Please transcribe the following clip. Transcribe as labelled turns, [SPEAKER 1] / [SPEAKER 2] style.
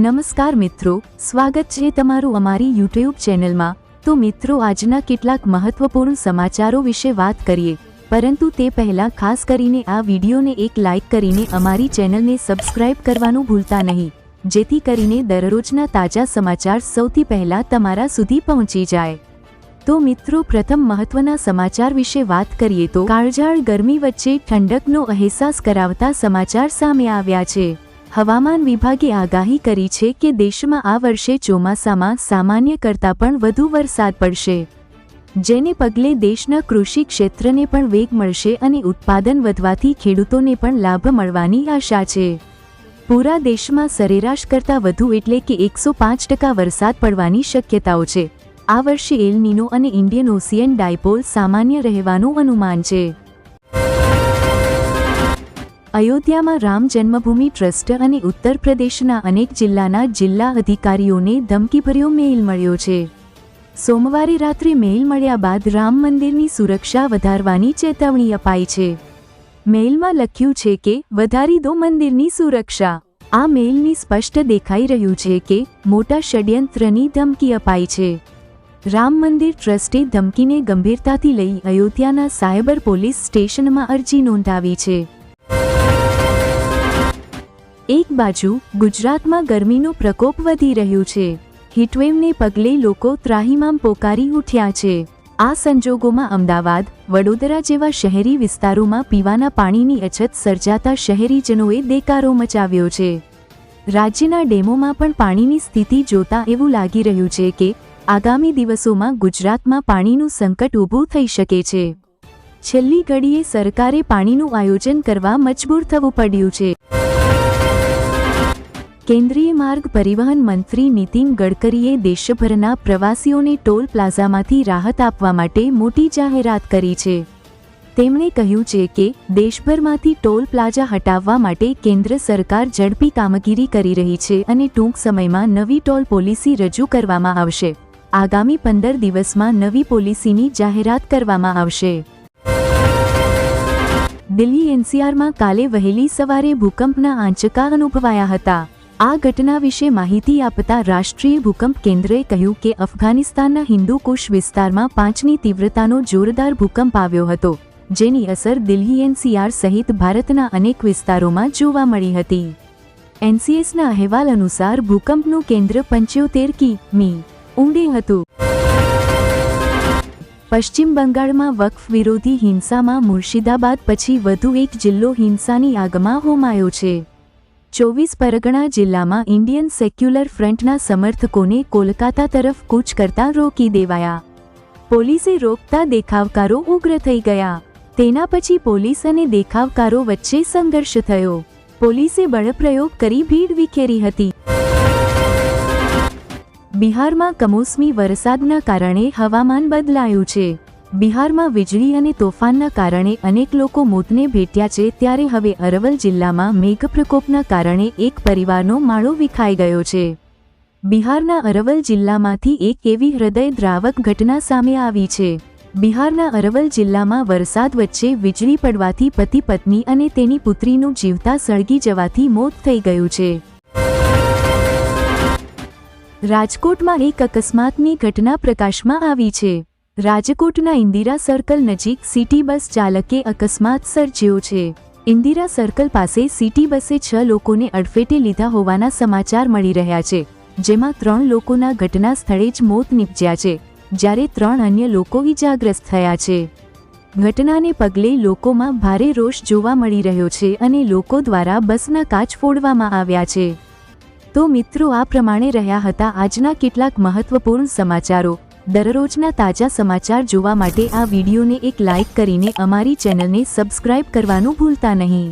[SPEAKER 1] નમસ્કાર મિત્રો, સ્વાગત છે તમારું અમારી યુટ્યુબ ચેનલમાં. તો મિત્રો, આજના કેટલાક મહત્વપૂર્ણ સમાચારો વિશે વાત કરીએ. પરંતુ તે પહેલા ખાસ કરીને આ વિડીયોને એક લાઇક કરીને અમારી ચેનલને સબસ્ક્રાઇબ કરવાનું ભૂલતા નહીં. જેથી કરીને દરરોજના તાજા સમાચાર સૌથી પહેલા તમારા સુધી પહોંચી જાય. તો મિત્રો, પ્રથમ મહત્વના સમાચાર વિશે વાત કરીએ તો કાળઝાળ ગરમી વચ્ચે ઠંડકનો અહેસાસ કરાવતા સમાચાર સામે આવ્યા છે. હવામાન વિભાગે આગાહી કરી છે કે દેશમાં આ વર્ષે ચોમાસામાં સામાન્ય કરતાં પણ વધુ વરસાદ પડશે, જેને પગલે દેશના કૃષિ ક્ષેત્રને પણ વેગ મળશે અને ઉત્પાદન વધવાથી ખેડૂતોને પણ લાભ મળવાની આશા છે. પૂરા દેશમાં સરેરાશ કરતાં વધુ એટલે કે એકસો પાંચ ટકા વરસાદ પડવાની શક્યતાઓ છે. આ વર્ષે એલનીનો અને ઇન્ડિયન ઓશિયન ડાયપોલ સામાન્ય રહેવાનું અનુમાન છે. અયોધ્યામાં રામ જન્મભૂમિ ટ્રસ્ટ અને ઉત્તર પ્રદેશના અનેક જિલ્લાના જિલ્લા અધિકારીઓને ધમકીભર્યો મેઇલ મળ્યો છે. સોમવારે રાત્રે મેઇલ મળ્યા બાદ રામ મંદિરની સુરક્ષા વધારવાની ચેતવણી અપાઈ છે. મેઇલમાં લખ્યું છે કે, વધારી દો મંદિરની સુરક્ષા. આ મેઇલની સ્પષ્ટ દેખાઈ રહ્યું છે કે, મોટા ષડયંત્રની ધમકી અપાઈ છે. રામ મંદિર ટ્રસ્ટે ધમકીને ગંભીરતાથી લઈ અયોધ્યાના સાયબર પોલીસ સ્ટેશનમાં અરજી નોંધાવી છે. એક બાજુ ગુજરાતમાં ગરમીનો પ્રકોપ વધી રહ્યું છે. હીટવેવને પગલે લોકો ત્રાહિમામ પોકારી ઉઠ્યા છે. આ સંજોગોમાં અમદાવાદ, વડોદરા જેવા શહેરી વિસ્તારોમાં પીવાના પાણીની અછત સર્જાતા શહેરીજનોએ દેકારો મચાવ્યો છે. રાજ્યના ડેમોમાં પણ પાણીની સ્થિતિ જોતા એવું લાગી રહ્યું છે કે, આગામી દિવસોમાં ગુજરાતમાં પાણીનું સંકટ ઊભું થઈ શકે છે. છેલ્લી ઘડીએ સરકારે પાણીનું આયોજન કરવા મજબૂર થવું પડ્યું છે. કેન્દ્રીય માર્ગ પરિવહન મંત્રી નીતિન ગડકરીએ દેશભરના પ્રવાસીઓને ટોલ પ્લાઝામાંથી રાહત આપવા માટે મોટી જાહેરાત કરી છે. તેમણે કહ્યું છે કે, દેશભરમાંથી ટોલ પ્લાઝા હટાવવા માટે કેન્દ્ર સરકાર ઝડપી કામગીરી કરી રહી છે અને ટૂંક સમયમાં નવી ટોલ પોલિસી રજૂ કરવામાં આવશે. આગામી પંદર દિવસમાં નવી પોલિસીની જાહેરાત કરવામાં આવશે. દિલ્હી એનસીઆરમાં કાલે વહેલી સવારે ભૂકંપના આંચકા અનુભવાયા હતા. આ ઘટના વિશે માહિતી આપતા રાષ્ટ્રીય ભૂકંપ કેન્દ્રએ કહ્યું કે અફઘાનિસ્તાનના હિન્દુ કુશ વિસ્તારમાં પાંચની તીવ્રતાનો જોરદાર ભૂકંપ આવ્યો હતો, જેની અસર દિલ્હી એનસીઆર સહિત ભારતના અનેક વિસ્તારોમાં જોવા મળી હતી. એનસીએસના અહેવાલ અનુસાર ભૂકંપનું કેન્દ્ર પંચોતેર કી મી ઊંડે હતું. પશ્ચિમ બંગાળમાં વકફ વિરોધી હિંસામાં મુર્શિદાબાદ પછી વધુ એક જિલ્લો હિંસાની આગમાં હોમાયો છે. ચોવીસ પરગણા જિલ્લામાં ઇન્ડિયન સેક્યુલર ફ્રન્ટના સમર્થકોને કોલકાતા તરફ કૂચ કરતા રોકી દેવાયા. પોલીસે રોકતા દેખાવકારો ઉગ્ર થઈ ગયા. તેના પછી પોલીસ અને દેખાવકારો વચ્ચે સંઘર્ષ થયો. પોલીસે બળપ્રયોગ કરી ભીડ વિખેરી હતી. બિહારમાં કમોસમી વરસાદના કારણે હવામાન બદલાયું છે. બિહારમાં વીજળી અને તોફાનના કારણે અનેક લોકો મોતને ભેટ્યા છે ત્યારે હવે અરવલ જિલ્લામાં મેઘપ્રકોપના કારણે એક પરિવારનો માળો વિખાઈ ગયો છે. બિહારના અરવલ જિલ્લામાંથી એક એવી હૃદય દ્રાવક ઘટના સામે આવી છે. બિહારના અરવલ જિલ્લામાં વરસાદ વચ્ચે વીજળી પડવાથી પતિ પત્ની અને તેની પુત્રીનું જીવતા સળગી જવાથી મોત થઈ ગયું છે. રાજકોટમાં એક અકસ્માતની ઘટના પ્રકાશમાં આવી છે. રાજકોટના ઇન્દિરા સર્કલ નજીક સિટી બસ ચાલકે અકસ્માત સર્જ્યો છે. ઇન્દિરા સર્કલ પાસે સિટી બસે છ લોકોને અડફેટે લીધા હોવાના સમાચાર મળી રહ્યા છે, જેમાં ત્રણ લોકોના ઘટના સ્થળે જ મોત નીપજ્યા છે, જ્યારે ત્રણ અન્ય લોકો ઇજાગ્રસ્ત થયા છે. ઘટનાને પગલે લોકોમાં ભારે રોષ જોવા મળી રહ્યો છે અને લોકો દ્વારા બસના કાચ ફોડવામાં આવ્યા છે. તો મિત્રો, આ પ્રમાણે રહ્યા હતા આજના કેટલાક મહત્વપૂર્ણ સમાચારો. દરરોજના તાજા સમાચાર જોવા માટે આ વિડીયોને એક લાઇક કરીને અમારી ચેનલને સબસ્ક્રાઇબ કરવાનું ભૂલતા નહીં.